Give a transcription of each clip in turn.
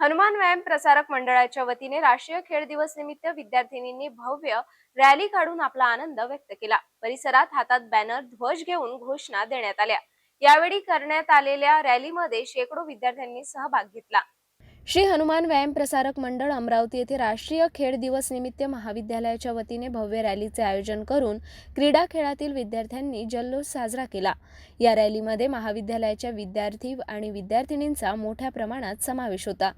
हनुमान व्यायाम प्रसारक मंडळाच्या वतीने राष्ट्रीय खेळ दिवस निमित्त विद्यार्थिनींनी भव्य रॅली काढून आपला आनंद व्यक्त केला. परिसरात हातात बॅनर ध्वज घेऊन घोषणा देण्यात आल्या. यावेळी करण्यात आलेल्या रॅलीमध्ये शेकडो विद्यार्थ्यांनी सहभाग घेतला. श्री हनुमान व्यायाम प्रसारक मंडळ अमरावती येथे राष्ट्रीय खेळ दिवस निमित्त महाविद्यालयाच्या वतीने भव्य रॅलीचे आयोजन करून क्रीडा खेळातील विद्यार्थ्यांनी जल्लोष साजरा केला. या रॅलीमध्ये महाविद्यालयाच्या विद्यार्थी आणि विद्यार्थिनींचा मोठ्या प्रमाणात समावेश होता.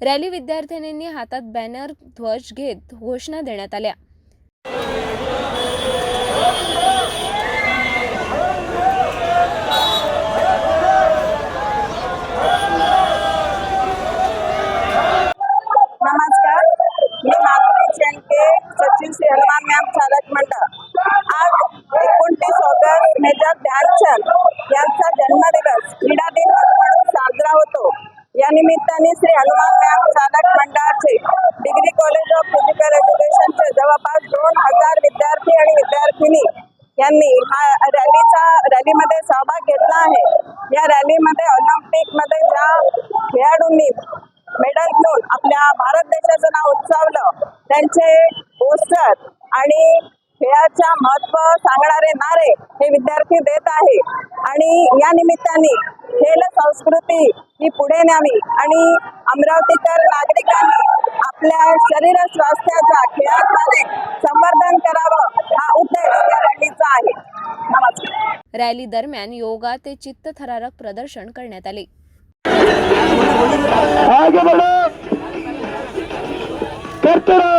रॅली विद्यार्थिनींनी हातात बॅनर ध्वज घेत घोषणा देण्यात आल्या नमस्कार मी माधुरी शेंडके सचिन श्री हनुमान मॅम चालक मंडळ आज एकोणतीस ऑगस्ट मेजर ध्यानचंद यांचा जन्मदिवस. क्रीडा दिन म्हणून साजरा होतो. या निमित्ताने श्री हनुमान मॅम चालक मंडळाचे डिग्री कॉलेज ऑफ फिजिकल एज्युकेशनचे जवळपास दोन हजार विद्यार्थी आणि विद्यार्थिनी यांनी हा रॅलीचा रॅलीमध्ये सहभाग घेतला आहे. या रॅलीमध्ये ऑलिम्पिकमध्ये ज्या खेळाडूंनी मेडल घेऊन आपल्या भारत देशाचं नाव उंचावलं. त्यांचे पोस्टर आणि खेळाच्या महत्त्व सांगणारे नारे हे विद्यार्थी देत आहे. आणि या निमित्ताने खेळ संस्कृती ही पुढे न्यावी आणि अमरावतीकर नागरिकांनी आपल्या शरीर स्वास्थ्याचा खेळाद्वारे संवर्धन करावं हा उद्देश या रॅलीचा आहे. नमस्कार. रॅली दरम्यान योगा ते चित्तथरारक प्रदर्शन करण्यात आले. ஆகமனம் கர்த்தரா!